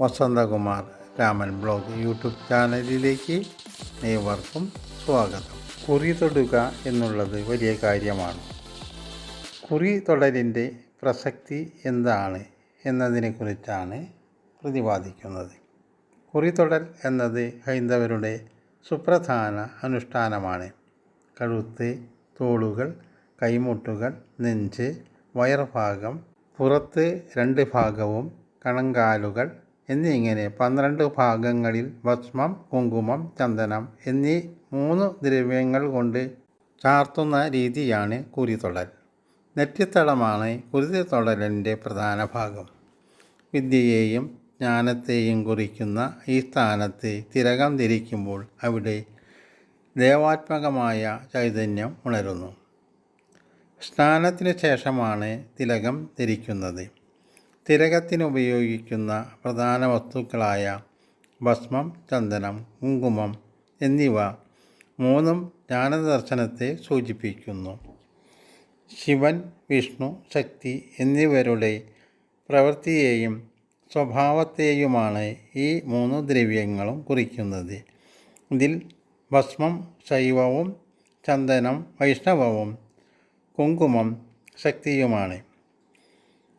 Vasanthakumar Raman blog YouTube ചാനലിലേക്ക് ഏവർക്കും സ്വാഗതം. കുറി തൊടുക എന്നുള്ളത് വലിയ കാര്യമാണ്. കുറി തൊടലിന്റെ പ്രസക്തി എന്താണ് എന്നതിനെക്കുറിച്ചാണ് പ്രതിപാദിക്കുന്നത്. കുറി തൊടൽ എന്നത് ഹൈന്ദവരുടെ സുപ്രധാന അനുഷ്ഠാനമാണ്. കഴുത്ത് തോളുകൾ കൈമുട്ടുകൾ നെഞ്ച് വയർഭാഗം പുറത്ത് രണ്ട് ഭാഗവും കണങ്കാലുകൾ എന്നിങ്ങനെ പന്ത്രണ്ട് ഭാഗങ്ങളിൽ ഭസ്മം കുങ്കുമം ചന്ദനം എന്നീ മൂന്ന് ദ്രവ്യങ്ങൾ കൊണ്ട് ചാർത്തുന്ന രീതിയാണ് കുരിതൊടൽ. നെറ്റിത്തടമാണ് കുരുതിത്തൊടലിന്റെ പ്രധാന ഭാഗം. വിദ്യയെയും ജ്ഞാനത്തെയും കുറിക്കുന്ന ഈ സ്ഥാനത്ത് തിരകം ധരിക്കുമ്പോൾ അവിടെ ദേവാത്മകമായ ചൈതന്യം ഉണരുന്നു. സ്നാനത്തിന് ശേഷമാണ് തിലകം ധരിക്കുന്നത്. തിലകത്തിന് ഉപയോഗിക്കുന്ന പ്രധാന വസ്തുക്കളായ ഭസ്മം ചന്ദനം കുങ്കുമം എന്നിവ മൂന്നും ജ്ഞാനദർശനത്തെ സൂചിപ്പിക്കുന്നു. ശിവൻ വിഷ്ണു ശക്തി എന്നിവരുടെ പ്രവൃത്തിയെയും സ്വഭാവത്തെയുമാണ് ഈ മൂന്ന് ദ്രവ്യങ്ങളും കുറിക്കുന്നത്. ഇതിൽ ഭസ്മം ശൈവവും ചന്ദനം വൈഷ്ണവവും കുങ്കുമം ശക്തിയുമാണ്.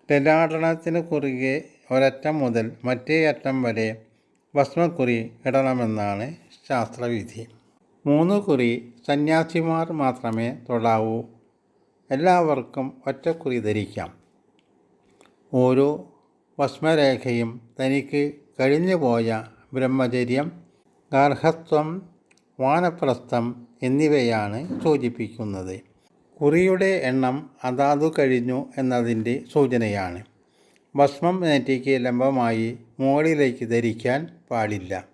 ലലാടനത്തിന് കുറുകെ ഒരറ്റം മുതൽ മറ്റേ അറ്റം വരെ ഭസ്മക്കുറി ഇടണമെന്നാണ് ശാസ്ത്രവിധി. മൂന്ന് കുറി സന്യാസിമാർ മാത്രമേ തൊടാവൂ. എല്ലാവർക്കും ഒറ്റക്കുറി ധരിക്കാം. ഓരോ ഭസ്മരേഖയും തനിക്ക് കഴിഞ്ഞുപോയ ബ്രഹ്മചര്യം ഗാർഹത്വം വാനപ്രസ്ഥം എന്നിവയാണ് സൂചിപ്പിക്കുന്നത്. കുറിയുടെ എണ്ണം അതാതു കഴിഞ്ഞു എന്നതിന്റെ സൂചനയാണ്. ഭസ്മം നെറ്റിക്ക് ലംബമായി മുകളിലേക്ക് ധരിക്കാൻ പാടില്ല.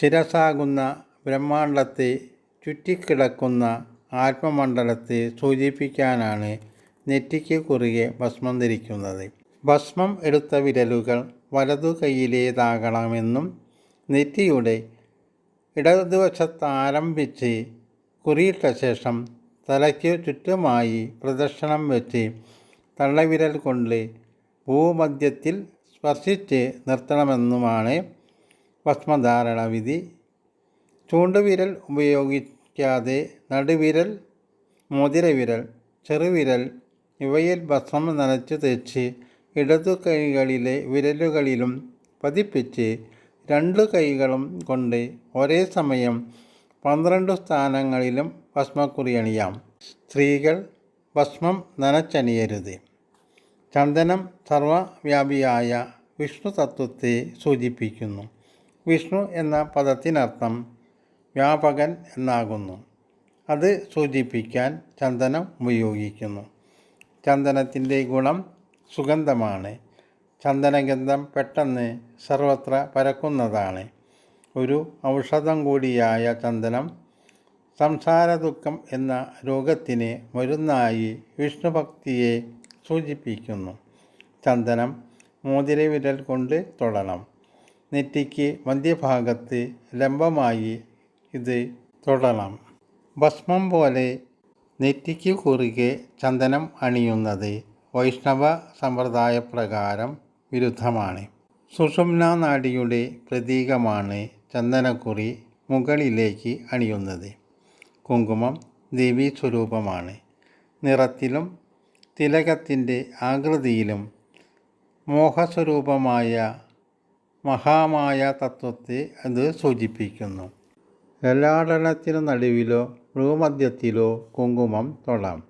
ശിരസാകുന്ന ബ്രഹ്മാണ്ടത്തെ ചുറ്റിക്കിടക്കുന്ന ആത്മമണ്ഡലത്തെ സൂചിപ്പിക്കാനാണ് നെറ്റിക്ക് കുറുകെ ഭസ്മം ധരിക്കുന്നത്. ഭസ്മം എടുത്ത വിരലുകൾ വലതു കൈയിലേതാകണമെന്നും നെറ്റിയുടെ ഇടതുവശത്ത് ആരംഭിച്ച് കുറിയിട്ട ശേഷം തലയ്ക്ക് ചുറ്റുമായി പ്രദക്ഷിണം വെച്ച് തള്ളവിരൽ കൊണ്ട് ഭൂമധ്യത്തിൽ സ്പർശിച്ച് നിർത്തണമെന്നുമാണ് ഭസ്മധാരണ വിധി ചൂണ്ടുവിരൽ ഉപയോഗിക്കാതെ നടുവിരൽ മോതിരവിരൽ ചെറുവിരൽ ഇവയിൽ ഭസ്മം നനച്ചു തേച്ച് ഇടതു കൈകളിലെ വിരലുകളിലും പതിപ്പിച്ച് രണ്ട് കൈകളും കൊണ്ട് ഒരേ സമയം പന്ത്രണ്ട് സ്ഥാനങ്ങളിലും ഭസ്മക്കുറി അണിയാം. സ്ത്രീകൾ ഭസ്മം നനച്ചണിയരുത്. ചന്ദനം സർവവ്യാപിയായ വിഷ്ണു തത്വത്തെ സൂചിപ്പിക്കുന്നു. വിഷ്ണു എന്ന പദത്തിനർത്ഥം വ്യാപകൻ എന്നാകുന്നു. അത് സൂചിപ്പിക്കാൻ ചന്ദനം ഉപയോഗിക്കുന്നു. ചന്ദനത്തിന്റെ ഗുണം സുഗന്ധമാണ്. ചന്ദനഗന്ധം പെട്ടെന്ന് സർവത്ര പരക്കുന്നതാണ്. ഒരു ഔഷധം കൂടിയായ ചന്ദനം സംസാര ദുഃഖം എന്ന രോഗത്തിന് മരുന്നായി വിഷ്ണുഭക്തിയെ സൂചിപ്പിക്കുന്നു. ചന്ദനം മോതിരവിരൽ കൊണ്ട് തൊടണം. നെറ്റിക്ക് മധ്യഭാഗത്ത് ലംബമായി ഇത് തൊടണം. ഭസ്മം പോലെ നെറ്റിക്ക് കുറുകെ ചന്ദനം അണിയുന്നത് വൈഷ്ണവ സമ്പ്രദായപ്രകാരം വിരുദ്ധമാണ്. സുഷുമ്ന നാഡിയുടെ പ്രതീകമാണ് ചന്ദനക്കുറി മുകളിലേക്ക് അണിയുന്നത്. കുങ്കുമം ദേവീ സ്വരൂപമാണ് നിറത്തിലും തിലകത്തിന്റെ ആകൃതിയിലും മോഹസ്വരൂപമായ മഹാമായ തത്വത്തെ അത് സൂചിപ്പിക്കുന്നു. ലലാടനത്തിനു നടുവിലോ ഭ്രൂമധ്യത്തിലോ കുങ്കുമം തൊടാം.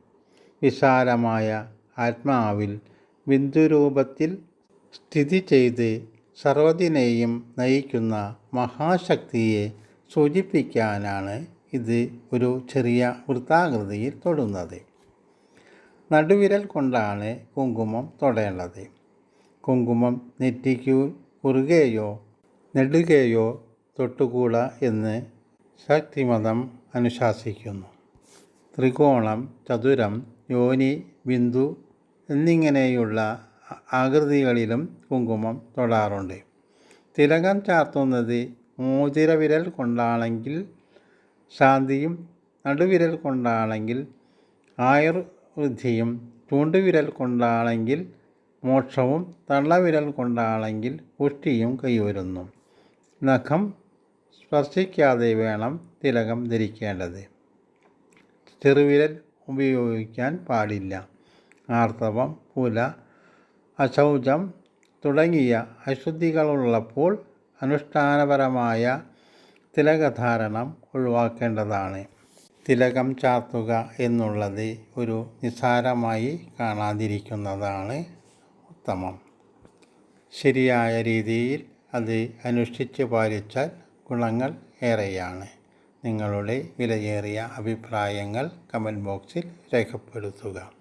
വിശാലമായ ആത്മാവിൽ ബിന്ദുരൂപത്തിൽ സ്ഥിതി ചെയ്ത് സർവതിനെയും നയിക്കുന്ന മഹാശക്തിയെ സൂചിപ്പിക്കാനാണ് ഇത് ഒരു ചെറിയ വൃത്താകൃതിയിൽ തൊടുന്നത്. നടുവിരൽ കൊണ്ടാണ് കുങ്കുമം തൊടേണ്ടത്. കുങ്കുമം നെറ്റിക്കു കുറുകെയോ നെടുകയോ തൊട്ടുകൂട എന്ന് ശക്തിമതം അനുശാസിക്കുന്നു. ത്രികോണം ചതുരം യോനി ബിന്ദു എന്നിങ്ങനെയുള്ള ആകൃതികളിലും കുങ്കുമം തൊടാറുണ്ട്. തിലകം ചാർത്തുന്നത് മോതിരവിരൽ കൊണ്ടാണെങ്കിൽ ശാന്തിയും നടുവിരൽ കൊണ്ടാണെങ്കിൽ ആയുർവൃദ്ധിയും ചൂണ്ടുവിരൽ കൊണ്ടാണെങ്കിൽ മോക്ഷവും തള്ളവിരൽ കൊണ്ടാണെങ്കിൽ പുഷ്ടിയും കൈവരുന്നു. നഖം സ്പർശിക്കാതെ വേണം തിലകം ധരിക്കേണ്ടത്. ചെറുവിരൽ ഉപയോഗിക്കാൻ പാടില്ല. ആർത്തവം പുല അശൗചം തുടങ്ങിയ അശുദ്ധികളുള്ളപ്പോൾ അനുഷ്ഠാനപരമായ തിലകധാരണം ഒഴിവാക്കേണ്ടതാണ്. തിലകം ചാർത്തുക എന്നുള്ളത് ഒരു നിസ്സാരമായി കാണാതിരിക്കുന്നതാണ് ഉത്തമം. ശരിയായ രീതിയിൽ അത് അനുഷ്ഠിച്ച് പാലിച്ചാൽ ഗുണങ്ങൾ ഏറെയാണ്. നിങ്ങളുടെ വിലയേറിയ അഭിപ്രായങ്ങൾ കമന്റ് ബോക്സിൽ രേഖപ്പെടുത്തുക.